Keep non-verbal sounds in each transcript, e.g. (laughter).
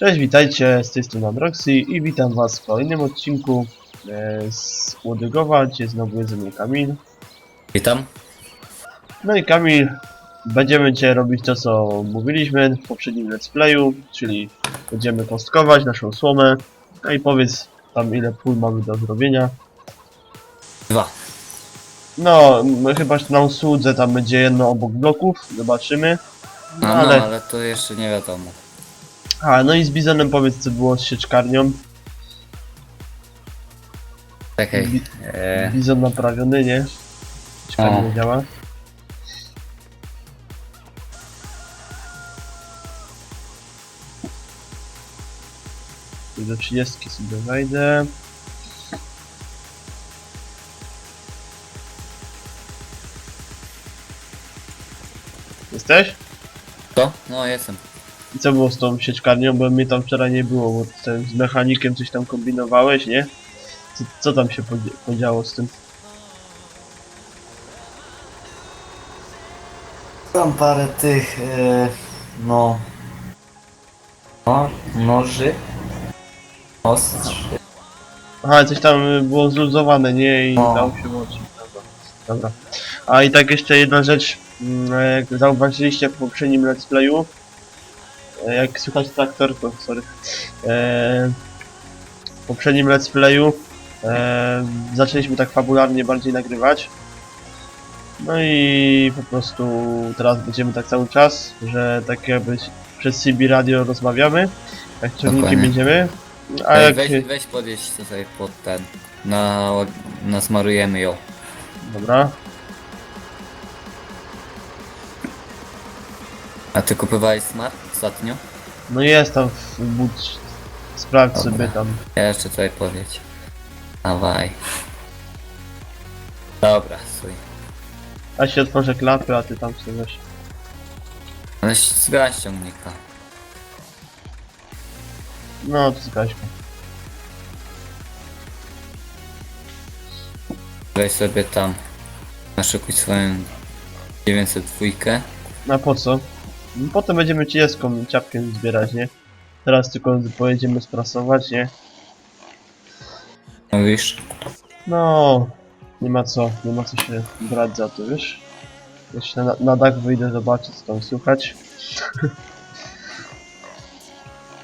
Cześć, witajcie, z tej strony Androxy i witam was w kolejnym odcinku e, z Łodygowa, gdzie znowu jest ze mnie Kamil. Witam. No i Kamil, będziemy dzisiaj robić to, co mówiliśmy w poprzednim let's playu, czyli będziemy kostkować naszą słomę. No i powiedz tam ile pól mamy do zrobienia. Dwa. No, chyba na usłudze tam będzie jedno obok bloków, zobaczymy. No, No, no, ale... ale to jeszcze nie wiadomo. A, no i z Bizonem powiedz co było z sieczkarnią. Czekaj. Bi- E, Bizon naprawiony, nie? Sieczkarnia działa. I do 30 sobie wejdę. Jesteś? to? No jestem. Co było z tą sieczkarnią, bo mnie tam wczoraj nie było, bo ten z mechanikiem coś tam kombinowałeś, nie? Co, co tam się podziało z tym? Tam parę tych, e, no... No, noży. Ostrzy. Aha, coś tam było zluzowane, nie? I O. dało się łączyć. Dobra. Dobra. A i tak jeszcze jedna rzecz, mm, jak zauważyliście w poprzednim let's playu, e, jak słychać traktor, to sorry. E, w poprzednim let's playu e, zaczęliśmy tak fabularnie bardziej nagrywać. No i po prostu teraz będziemy tak cały czas, że tak jakby przez CB radio rozmawiamy, jak ciągnikiem Dokładnie. jedziemy. A Ej, jak... weź, weź podjeść tutaj pod ten. Na, nasmarujemy ją. Dobra. A ty kupowałeś smart ostatnio? No jest tam w but. Sprawdź Dobra. sobie tam. Ja jeszcze tutaj podjedź. Dawaj. Dobra, słuj. A się otworzę klapy, a ty tam sobie weź. Ale zgaś ciągnika. No, to zgaś go. Weź sobie tam. Naszykuj swoją 902. A po co? No, Potem będziemy 30 ciapkiem zbierać, nie? Teraz tylko pojedziemy sprasować, nie? Mówisz? No, nie ma co, nie ma co się brać za to, wiesz? Jeszcze na, na dach wyjdę zobaczyć co tam słychać.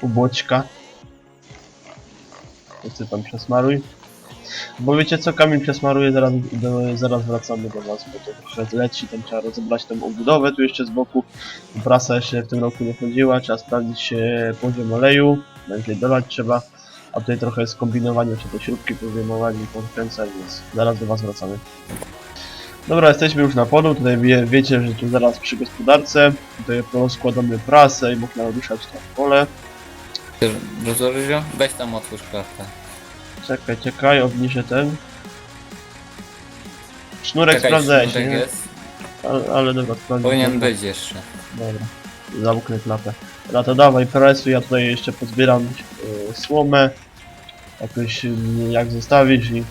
U Boćka. Ty tam przesmaruj. Bo wiecie co, Kamil przesmaruje, zaraz, do, zaraz wracamy do was, bo to trochę leci, tam trzeba rozebrać tą obudowę tu jeszcze z boku. Prasa jeszcze w tym roku nie chodziła, trzeba sprawdzić poziom oleju, będzie dolać trzeba. A tutaj trochę jest kombinowanie, czy te śrubki powyjmować i podkręcać, więc zaraz do was wracamy. Dobra, jesteśmy już na polu, tutaj wie, wiecie, że tu zaraz przy gospodarce, tutaj rozkładamy prasę i można ruszać tam pole. Rozłożysz ją? Weź tam otwórz klatkę. Czekaj, czekaj, obniżę ten. Sznurek Czekaj, sprawdzałeś, sznurek nie? jest. Ale, ale dobra, sprawdzę. Powinien być jeszcze. Dobra, zamknę klapę. No to dawaj presuj, ja tutaj jeszcze pozbieram e, słomę. Jakoś e, jak zostawisz i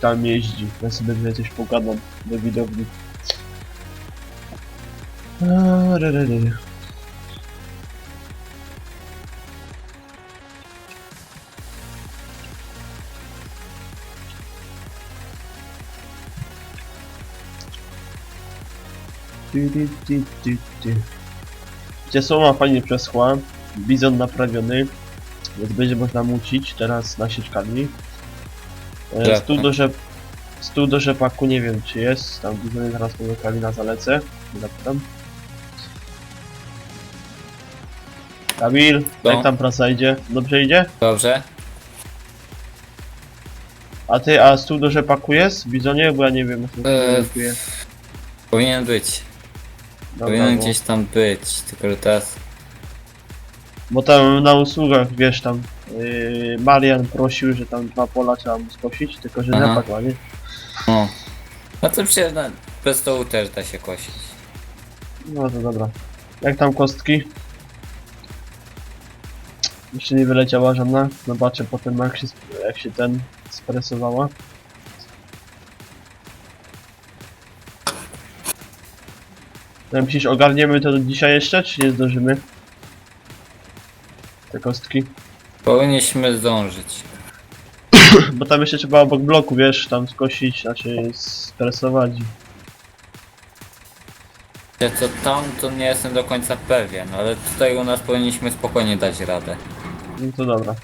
tam jeździ. Ja sobie tutaj coś pogadam do widowni. A, re, re, re. Gdzie słoma fajnie przeschła, bizon naprawiony, więc będzie można mucić teraz na sieczkarni. E, Tak, stół, tak. do rzep, stół do rzepaku nie wiem czy jest, tam bizony zaraz pomykali na zalecę, zapytam. Kamil, No. jak tam prasa idzie? Dobrze idzie? Dobrze? A ty, a stół do rzepaku jest w bizonie? Bo ja nie wiem, Eee, Powinien być. Powinien bo- gdzieś tam być. Tylko że teraz. Bo tam na usługach, wiesz, tam yy, Marian prosił, że tam dwa pola trzeba mu skosić, tylko że Aha. nie? No. No to przecież na, bez stołu też da się kosić. No to dobra. Jak tam kostki? Jeszcze nie wyleciała żadna. Zobaczę potem jak się, sp- jak się ten spresowała. No, myślisz, ogarniemy to dzisiaj jeszcze, czy nie zdążymy? te kostki. Powinniśmy zdążyć. (coughs) Bo tam jeszcze trzeba obok bloku, wiesz, tam skosić, znaczy stresować. Wiecie co tam, to nie jestem do końca pewien, ale tutaj u nas powinniśmy spokojnie dać radę. No to dobra.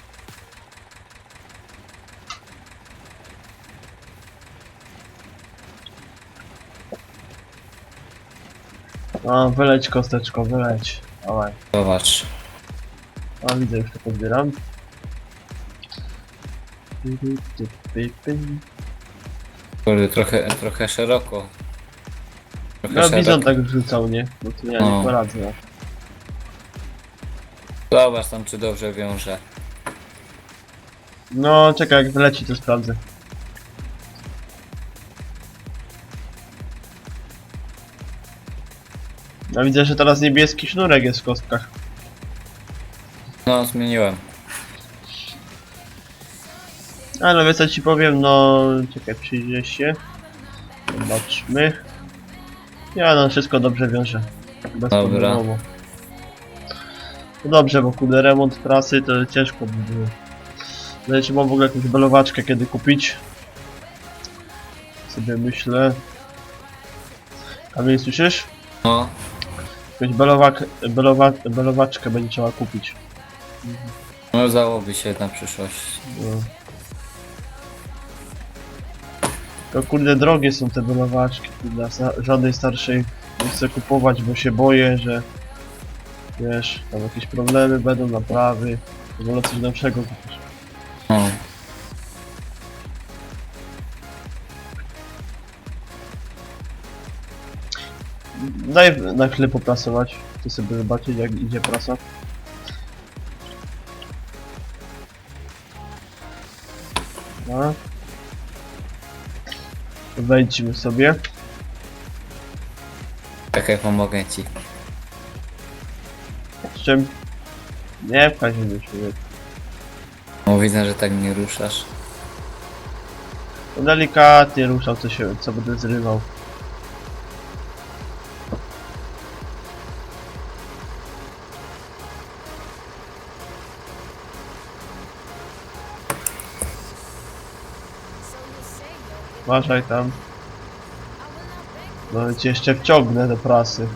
A, wyleć kosteczko, wyleć. Dawaj. Zobacz. A, widzę, już to podbieram. Kurde, trochę, trochę szeroko. Trochę No, bizon tak wrzucał, nie? No to ja No. nie poradzę. no. Zobacz tam, czy dobrze wiąże. No, czekaj, jak wyleci, to sprawdzę. No widzę, że teraz niebieski sznurek jest w kostkach. No, zmieniłem. Ale wiesz co ci powiem, no... Czekaj, przyjdzie się. Zobaczmy. Ja no, wszystko dobrze wiąże. Bezproblemowo. No dobrze, bo kurde, remont prasy to ciężko by było. No czy mam w ogóle jakąś belowaczkę kiedy kupić? Sobie myślę. A mnie słyszysz? No, Jakąś belowak, belowa, belowaczkę będzie trzeba kupić. no załoby się na przyszłość. No. To kurde drogie są te belowaczki, kurde, za- żadnej starszej nie chcę kupować, bo się boję, że wiesz, tam jakieś problemy będą, naprawy, wolę coś nowszego kupić. Daj na chwilę poprasować, chcę sobie zobaczyć jak idzie prasa. No. Wejdźmy sobie. Czekaj, pomogę ci. Z czym? Nie się do siebie. No widzę, że tak nie ruszasz. Delikatnie ruszał co się, co będę zrywał. Uważaj tam. No cię jeszcze wciągnę do prasy.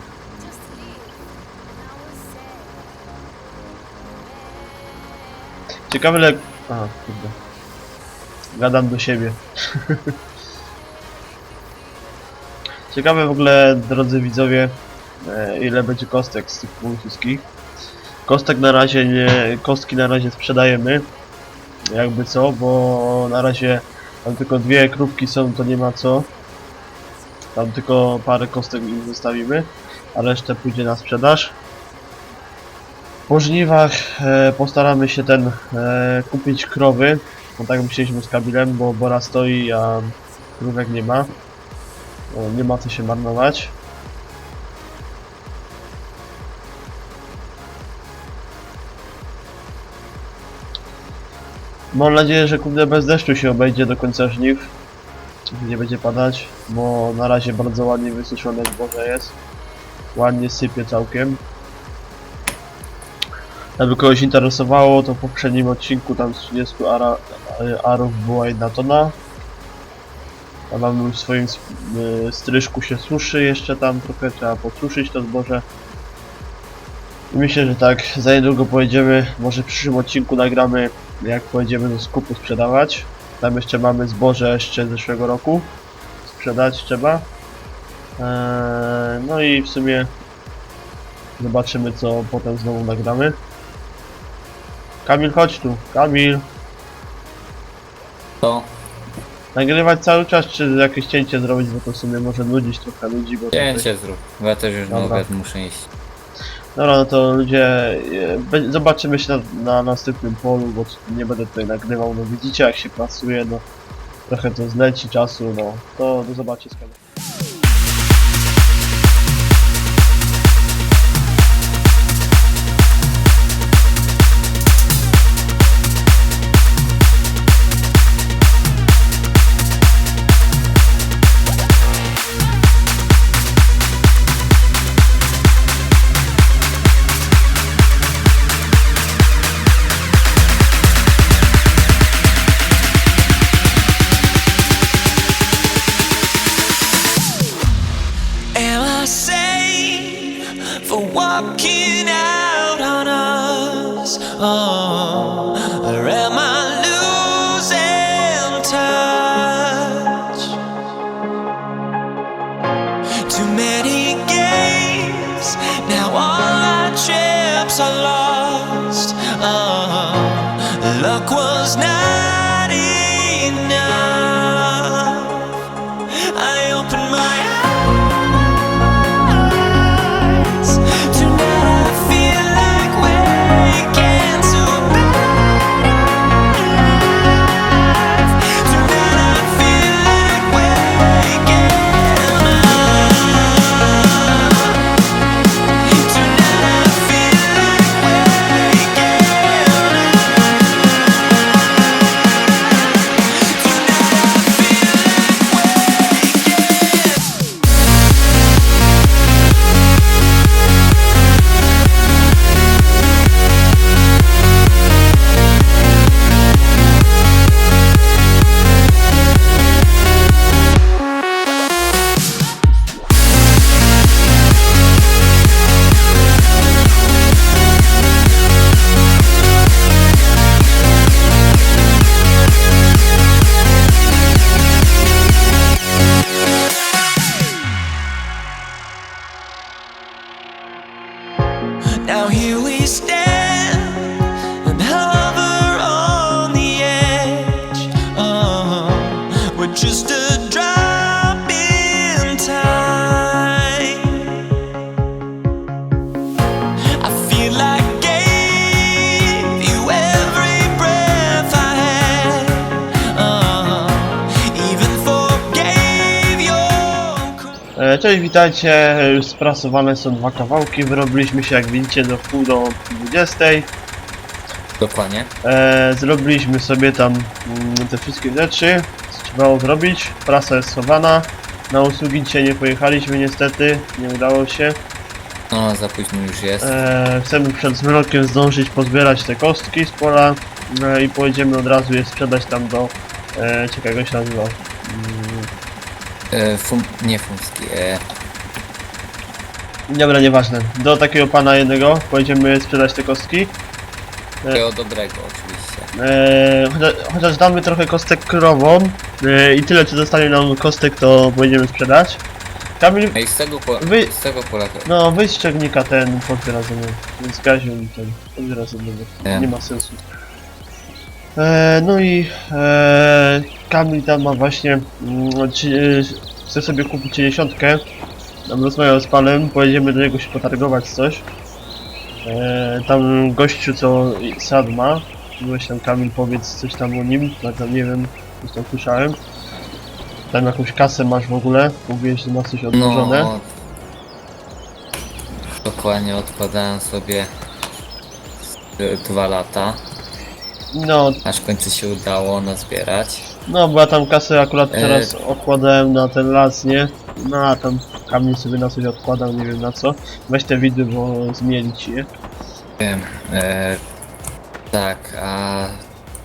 Ciekawe ile... Aha, kurde. Gadam do siebie. (laughs) Ciekawe w ogóle, drodzy widzowie, e, ile będzie kostek z tych pól wszystkich. Kostek na razie nie, kostki na razie sprzedajemy. Jakby co, bo na razie tam tylko dwie krówki są, to nie ma co. Tam tylko parę kostek im zostawimy, a resztę pójdzie na sprzedaż. Po żniwach e, postaramy się ten e, kupić krowy, bo tak myśleliśmy z Kabilem, bo Bora stoi, a krówek nie ma. O, nie ma co się marnować. Mam nadzieję, że kurde bez deszczu się obejdzie do końca żniw. Nie będzie padać, bo na razie bardzo ładnie wysuszone zboże jest. Ładnie sypie całkiem. Jakby kogoś interesowało, to w poprzednim odcinku tam z 30 ara, e, arów była jedna tona. A mam w swoim y, stryżku się suszy jeszcze tam trochę, trzeba podsuszyć to zboże. I myślę, że tak, za niedługo pojedziemy, może w przyszłym odcinku nagramy jak pojedziemy do skupu sprzedawać. Tam jeszcze mamy zboże jeszcze z zeszłego roku. Sprzedać trzeba. Eee, no i w sumie zobaczymy co potem znowu nagramy. Kamil chodź tu, Kamil. To Nagrywać cały czas, czy jakieś cięcie zrobić, bo to w sumie może nudzić trochę ludzi, bo... cięcie zrób, bo ja też już Dobra. obiad muszę iść. Dobra, no to ludzie, e, zobaczymy się na, na następnym polu, bo nie będę tutaj nagrywał, no widzicie jak się pracuje, no trochę to zleci czasu, no to do zobaczenia. Witajcie. E, Już sprasowane są dwa kawałki. Wyrobiliśmy się, jak widzicie, do wpół do 20. Dokładnie. E, zrobiliśmy sobie tam mm, te wszystkie rzeczy, co trzeba było zrobić. Prasa jest schowana. Na usługi dzisiaj nie pojechaliśmy niestety, nie udało się. No, za późno już jest. E, chcemy przed zmrokiem zdążyć pozbierać te kostki z pola e, i pojedziemy od razu je sprzedać tam do... E, czekaj, jak go się nazywa? Mm, E, fum, nie fumski. E, Dobra, nieważne. Do takiego pana jednego pojedziemy sprzedać te kostki. tego dobrego oczywiście. Eee, chociaż, chociaż damy trochę kostek krową eee, i tyle, czy zostanie nam kostek, to będziemy sprzedać. Kamil, i z tego, po, Wy- z tego pola no wyjść z ciągnika ten mną, więc Kaziu mi ten podbiera ze mną, Nie. nie ma sensu. Eee, no i eee, Kamil tam ma właśnie, mm, chce sobie kupić 50. Tam rozmawiał z panem, pojedziemy do niego się potargować coś. Eee, tam gościu co sad ma, byłeś tam Kamil powiedz coś tam o nim, tak tam nie wiem, coś tam słyszałem. Tam jakąś kasę masz w ogóle, mówiłeś, że masz coś odłożone. No, dokładnie odkładałem sobie dwa lata, No, aż w końcu się udało nazbierać. no bo ja tam kasę akurat E. teraz odkładałem na ten las, nie? No a tam Kamil sobie na coś odkładał, nie wiem na co. Weź te widy, bo zmienić je. Wiem. E, tak, a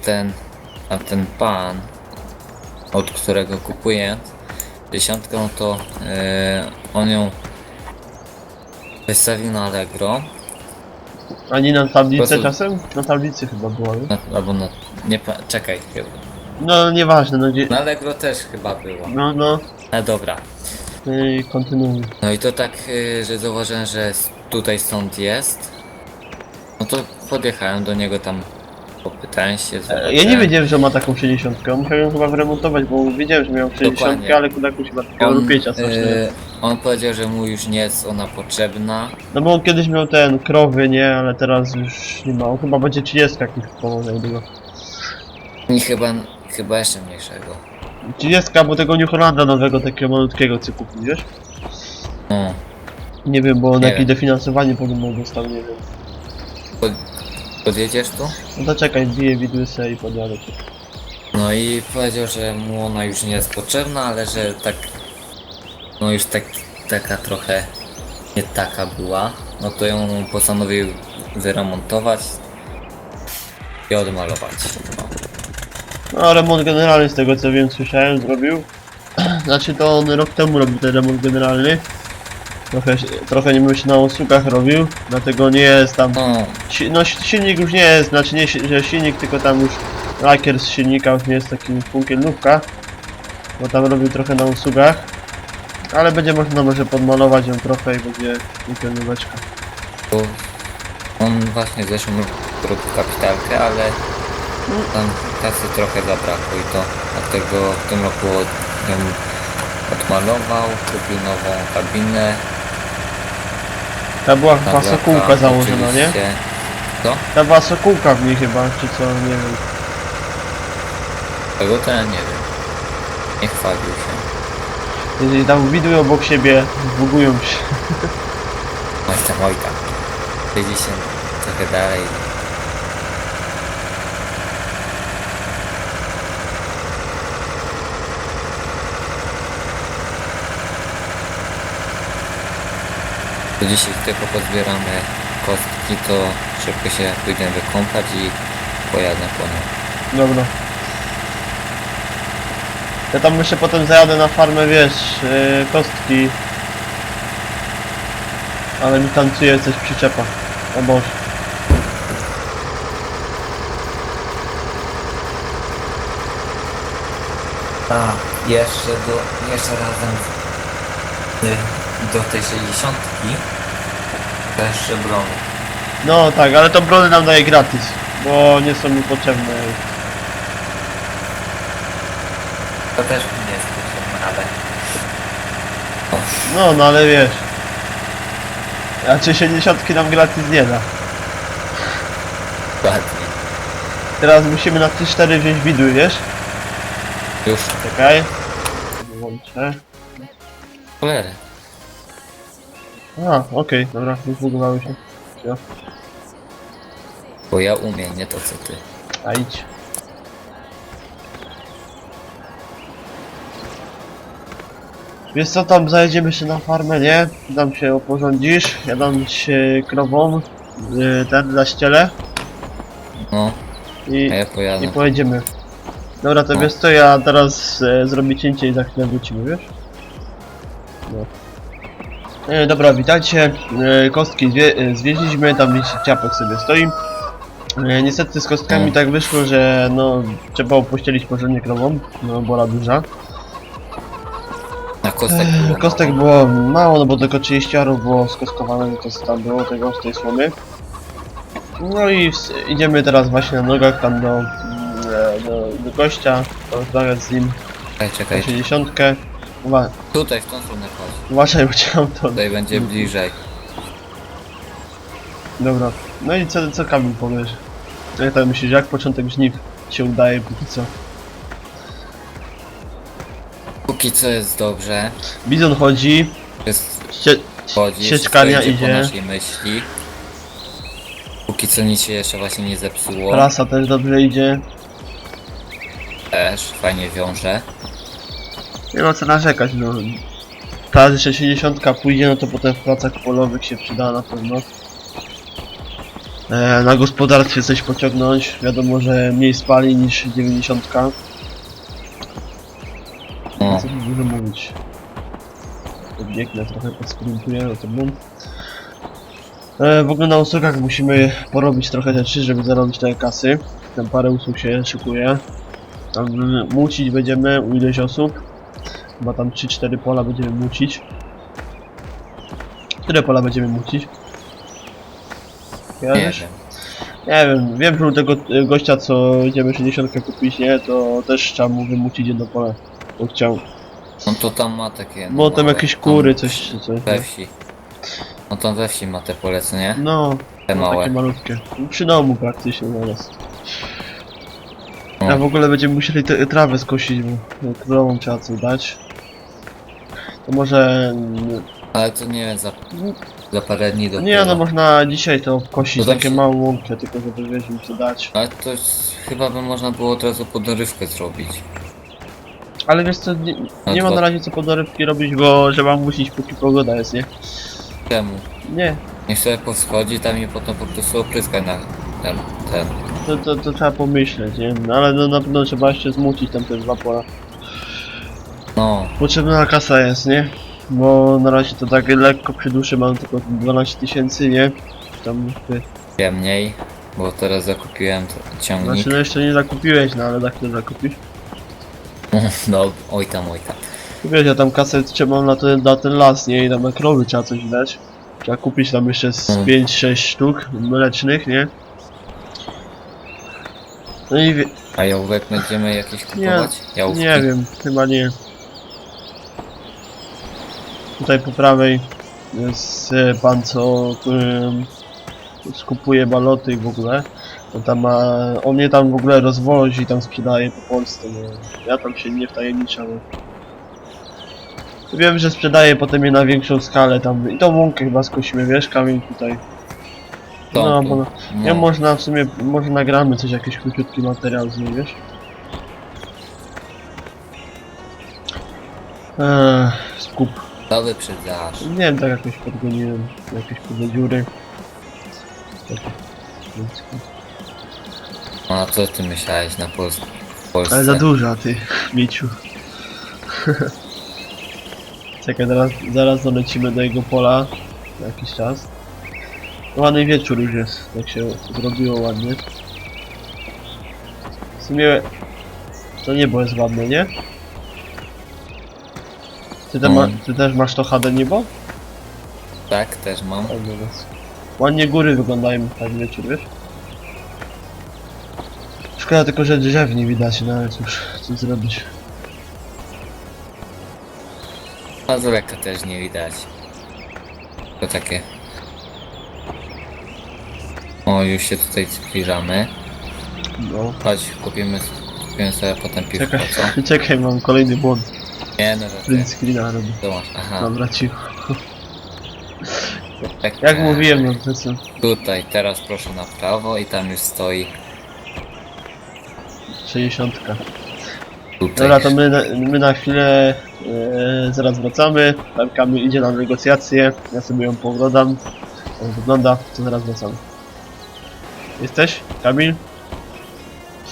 ten, a ten pan, od którego kupuję dziesiątkę, to e, on ją wystawił na Allegro, A nie na tablicę czasem? Na tablicy chyba była, nie? na, albo na, nie, pa- czekaj, chyba. No nieważne, no gdzie... Na Allegro też chyba było. No, no, No dobra. Yy, kontynuuj. No i to tak, y, że zauważyłem, że s- tutaj stąd jest. No to podjechałem do niego tam, popytałem się. E, Ja zobaczyłem. nie wiedziałem, że ma taką 60. Musiałem ją chyba wyremontować, bo wiedziałem, że miał 60, Dokładnie. ale kudaku chyba takiego On, rupiecia coś y, on powiedział, że mu już nie jest ona potrzebna. No bo on kiedyś miał ten krowy, nie, ale teraz już nie ma. On chyba będzie 30 jakiś pomoże niedługo. I chyba, chyba jeszcze mniejszego. 30, bo tego New Hollanda nowego, takiego malutkiego co kupił, wiesz? No, Nie wiem, bo on Nie jakieś wiem. dofinansowanie podobno dostał, nie wiem. pod, podjedziesz tu? No to czekaj, zbiję widłysę i podjadę cię. No i powiedział, że mu ona już nie jest potrzebna, ale że tak, no już tak, taka trochę nie taka była. No to ją postanowił wyremontować i odmalować. No. Remont generalny z tego co wiem, słyszałem, zrobił. (clears throat) Znaczy to on rok temu robił ten remont generalny. Trochę, trochę nie się na usługach robił, dlatego nie jest tam No, Si- No si- silnik już nie jest, znaczy nie, si- że silnik, tylko tam już lakier z silnika już nie jest taki funkielnówka. Bo tam robił trochę na usługach. Ale będzie można może podmalować ją trochę i będzie funkielnóweczka. bo on właśnie w zeszłym roku robił kapitalkę, ale tam kasy trochę zabrakło i to dlatego w tym roku ją odmalował, kupił nową kabinę. Ta była chyba sokółka założona, nie? Co? Ta była sokółka w niej chyba, czy co, nie wiem. Tego to ja nie wiem. Nie chwalił się. Jeżeli tam widują obok siebie, bugują się. Oj tam, oj tam. Siedzi się trochę dalej. To dzisiaj tylko pozbieramy kostki, to szybko się pójdziemy wykąpać i pojadę po nią. Dobra. Ja tam jeszcze potem zajadę na farmę, wiesz, yy, kostki. Ale mi tam czuje coś przyczepa. O Boże. Tak, jeszcze do, jeszcze razem do tej 60 też brony. No tak, ale to brony nam daje gratis, bo nie są mi potrzebne. To też mi nie jest potrzebne, ale... No, no ale wiesz. A czy 60 nam gratis nie da. Ładnie. Teraz musimy na 3-4 wziąć widły, wiesz? Już Czekaj. Włączę. cholery. A, okej, dobra, wybudowały się. Bo ja umiem, nie to co ty. A idź. Wiesz co, tam zajedziemy się na farmę, nie? Tam się oporządzisz, ja dam się krową, yy, ten na ściele No, i, a ja i pojadę. pojedziemy. Dobra, to No. wiesz co, ja teraz e, zrobię cięcie i za chwilę wrócimy, wiesz? No. E, dobra, witajcie. E, kostki zwie, e, zwieźliśmy, tam widzicie, ciapek sobie stoi. E, niestety z kostkami tak wyszło, że no trzeba opuścilić porządnie krową, no bola duża. Na kostek było Kostek było mało, no bo tylko 30 arów było skoskowane, to co tam było tego z tej słomy. No i idziemy teraz właśnie na nogach tam do, mm, e, do, do gościa, rozmawiać z nim Czekaj, czekaj. 60. Uwa Tutaj, w tą stronę chodź. uważaj, bo cię mam to. Tutaj będzie bliżej. Dobra. No i co, co Kamil powiesz? Jak tam myślisz, jak początek żniw się udaje póki co? Póki co jest dobrze. Bizon chodzi, Jest ście, chodzi, sieczkania wszystko idzie po idzie, naszej myśli. Póki co nic się jeszcze właśnie nie zepsuło. prasa też dobrze idzie. Też fajnie wiąże. Nie ma co narzekać, no. Ta jeszcze 60 pójdzie, no to potem w pracach polowych się przyda na pewno. E, na gospodarstwie coś pociągnąć, wiadomo, że mniej spali niż 90. No, Co tu dużo mówić. Biegnę trochę podsprintuję, no to bum. E, w ogóle na usługach musimy porobić trochę rzeczy, żeby zarobić te kasy. Tam parę usług się szykuje. Tam mucić będziemy u ileś osób. Chyba tam 3-4 pola będziemy mucić. Które pola będziemy mucić? nie Kojarzysz? Nie wiem, wiem, że u tego e, gościa, co idziemy 60 kupić, nie? To też trzeba mu wymucić jedno pole. Bo chciał. No to tam ma takie... Bo tam małe, jakieś kury, coś, coś. We wsi. No tam we wsi ma te polecenie. No, Te no małe. takie malutkie. Przy domu praktycznie zaraz. No. A w ogóle będziemy musieli te, trawę skosić, bo królową trzeba coś dać. To może... Ale to nie wiem, za, za parę dni dopiero. Nie no, można dzisiaj to kosić, To tam takie się- małą łąkę, tylko żeby wiesz im co dać. Ale to jest, chyba by można było od razu podorywkę zrobić. Ale wiesz co, nie, No nie ma na razie co podorywki robić, bo trzeba musić póki pogoda jest, nie? Czemu? Nie, Niech sobie powschodzi tam i potem po prostu opryskać na ten, ten. to, to, to trzeba pomyśleć, nie? No, ale no, na pewno trzeba jeszcze zmucić tam te dwa pola. No, Potrzebna kasa jest, nie? Bo na razie to tak lekko przy duszy mam tylko 12 tysięcy, nie? Tam ty. wiem mniej, bo teraz zakupiłem t- ciągnik. Znaczy no jeszcze nie zakupiłeś, no ale za chwilę zakupisz. (laughs) No, oj tam, oj tam. Wiesz, ja tam kasę trzeba na ten, na ten las, nie? I tam na krowy trzeba coś dać. Trzeba kupić tam jeszcze z Mm. 5-6 sztuk mlecznych, nie? No i wie, A jałówek będziemy jakieś kupować? Jałówki? nie wiem, chyba nie. Tutaj po prawej jest e, pan, co skupuje baloty i w ogóle. On tam ma, on mnie tam w ogóle rozwozi, tam sprzedaje po Polsce. No. Ja tam się nie wtajemniczam. Wiem, że sprzedaje potem je na większą skalę tam. I tą łąkę chyba skosimy, wiesz, kamień tutaj. To, No, bo no. nie można w sumie, może nagramy coś, jakiś króciutki materiał z niej, wiesz? Eee, skup. To wyprzedzasz. Nie wiem, tak jakoś podgoniłem, jakieś kurde dziury. No, a co ty myślałeś na Pols Polsce? Ale za duża, ty, mieciu. Czekaj, zaraz, zaraz dolecimy do jego pola na jakiś czas. Ładny wieczór już jest, jak się zrobiło ładnie. W sumie to niebo jest ładne, nie? Ty, te ma, Mm. ty też masz to HD niebo? Tak, też mam. Tak, no. Ładnie góry wyglądają tak wieczór, wiesz? Szkoda tylko, że drzew nie widać, no ale cóż, co zrobić. A z lekka też nie widać. To takie. O, już się tutaj zbliżamy. No. Chodź, kupimy, kupimy sobie potem piwko, Czekaj, co? (laughs) czekaj, mam kolejny błąd. Nie no, że Print screena robię. Dołącz, aha. Dobra, cicho. Tak, Jak e, mówiłem, no to co? Tutaj, teraz proszę na prawo i tam już stoi. 60. Tutaj. Dobra, to my, na- my na chwilę e, zaraz wracamy. Tam Kamil idzie na negocjacje. Ja sobie ją poglądam. Jak wygląda, to zaraz wracamy. Jesteś? Kamil?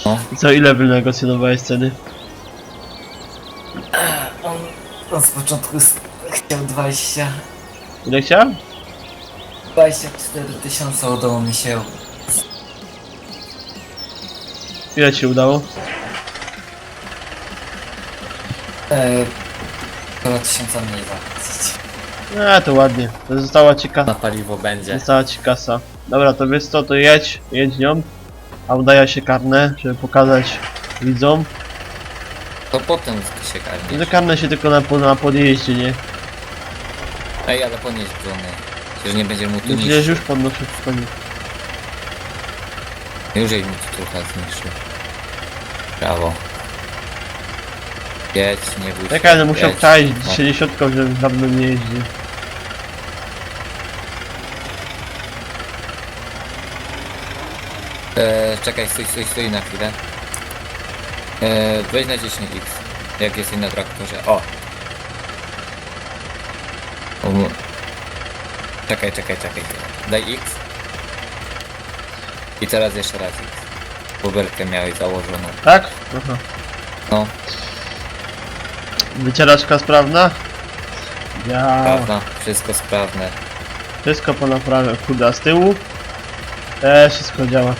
No. I co, ile wynegocjonowałeś ceny? On, on z początku s- chciał 20, Ile chciałem? 24 tysiące, udało mi się Ile ci się udało? e, 2 tysiąca mniej zapłacić. A, to ładnie. To została ci kasa. Na paliwo będzie. Została ci kasa. Dobra, to wiesz co, to jedź, jedź nią. A udaje się karne, żeby pokazać widzom. To potem się karmi. to karne się tylko na, na podjeździe, nie? Ej, ale ponieść żony. Przecież nie będzie mu tu No Przecież niszczył. już podnoszę w koniec. Już jej mu tu trochę zniszczył. Brawo. Jedź, nie bój się. Czekaj, no musiał jedź. wczaić No. 60, że dawno nie jeździ. E, czekaj, stój, stój, stój na chwilę. E, weź na 10x, jak jesteś na traktorze. O! o czekaj, czekaj, czekaj. Daj x. I teraz jeszcze raz x. Bubelkę miałeś założoną. Tak? Aha. No, Wycieraczka sprawna? Ja. prawda, wszystko sprawne. Wszystko po naprawie. Kurde, a z tyłu? Też wszystko działa.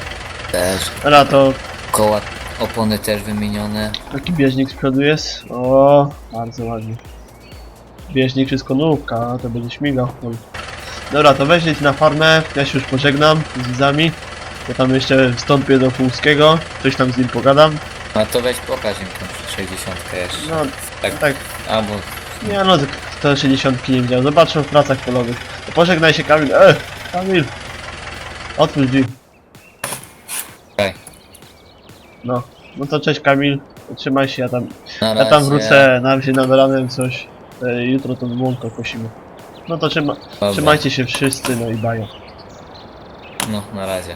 Też. Dobra, to Koła, opony też wymienione. taki bieżnik z przodu jest. O, bardzo ładnie. Bieżnik wszystko nówka, to będzie śmigał. Dobra, to weź leć na farmę. Ja się już pożegnam z widzami. Ja tam jeszcze wstąpię do Półskiego. Coś tam z nim pogadam. A to weź pokaż im tą 60 jeszcze. No, tak, tak. albo Nie no, to 60 nie widział. Zobaczę w pracach polowych. To pożegnaj się Kamil. E, Kamil. Otwórz drzwi. Czekaj. No. No to cześć Kamil. Trzymaj się, ja tam, na ja tam razie. wrócę na wsi nad ranem coś. E, jutro to łąko kosimy. No to trzyma, Dobra. trzymajcie się wszyscy, no i bajo. No, na razie.